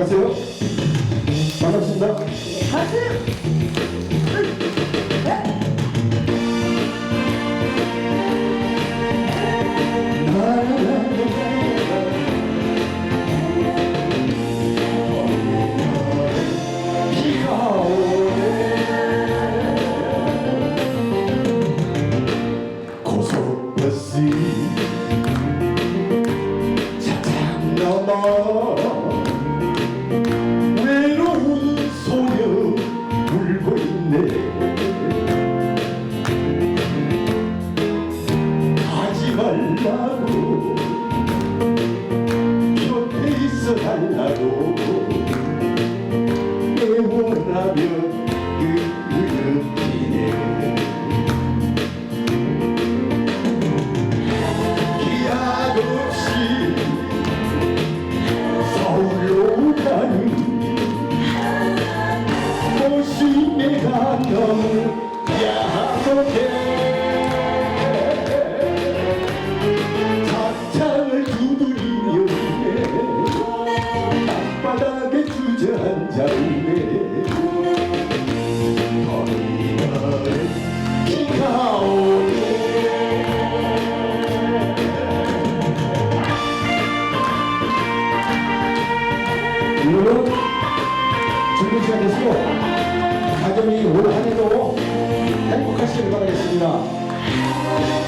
안녕하세요. 반갑습니다. 비가 말라고 곁에 있어 달라고 애원하며 그윽이네 기약 없이 서울로 가는 모시매가 너무 야속해 즐거운 시간 되시고 가정이 올 한해도 행복하시길 바라겠습니다.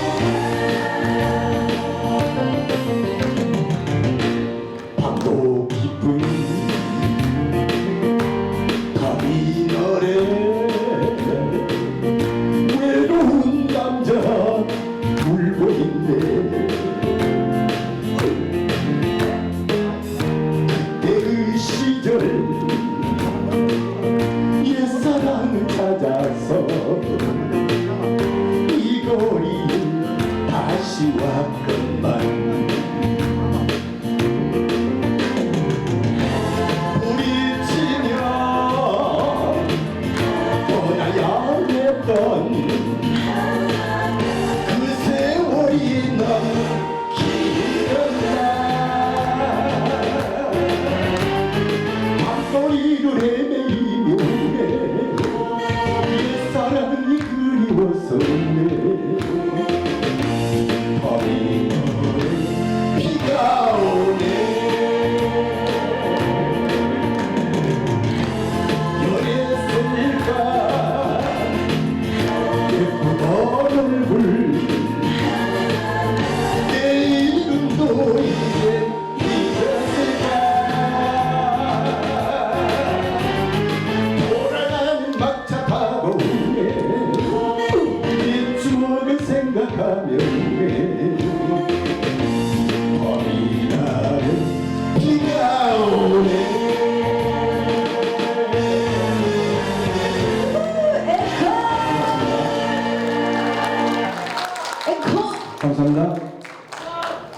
감사합니다.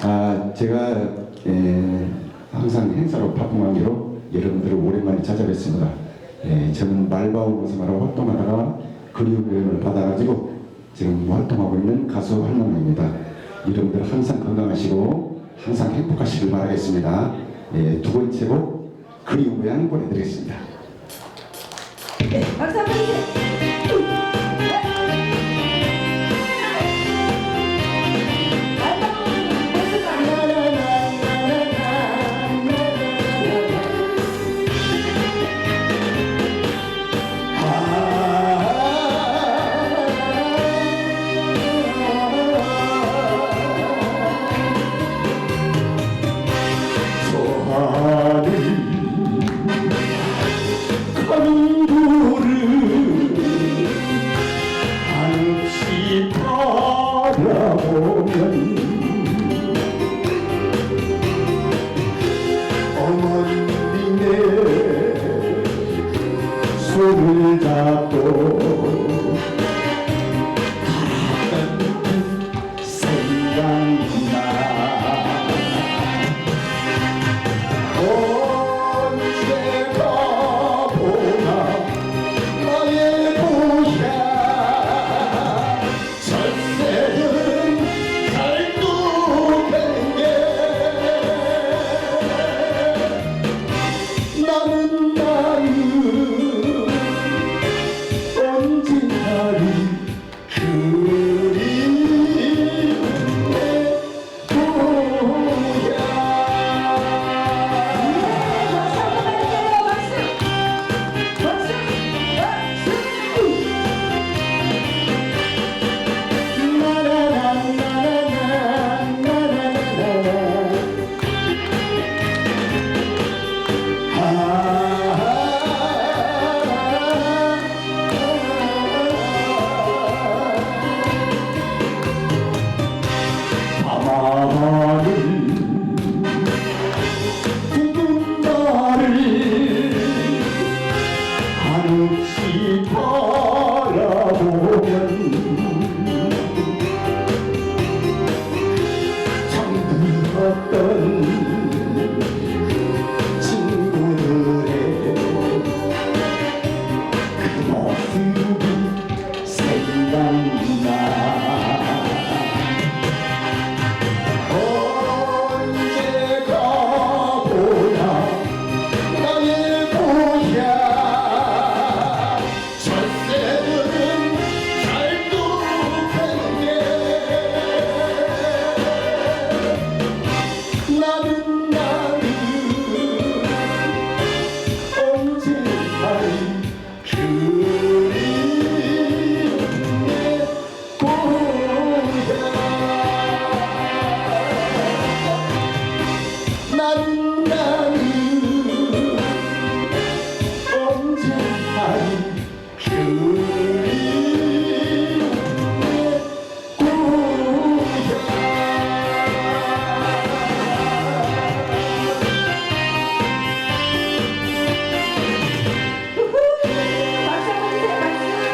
아, 제가 예, 항상 행사로 바쁜 관계로 여러분들을 오랜만에 찾아뵙습니다. 예, 저는 말바우 모습으로 활동하다가 그리움 교육을 받아가지고 지금 활동하고 있는 가수 한남입니다. 여러분들 항상 건강하시고 항상 행복하시길 바라겠습니다. 예, 두 번째 곡 그리움 모양 보내드리겠습니다. 박수 한번 주세요. Oh.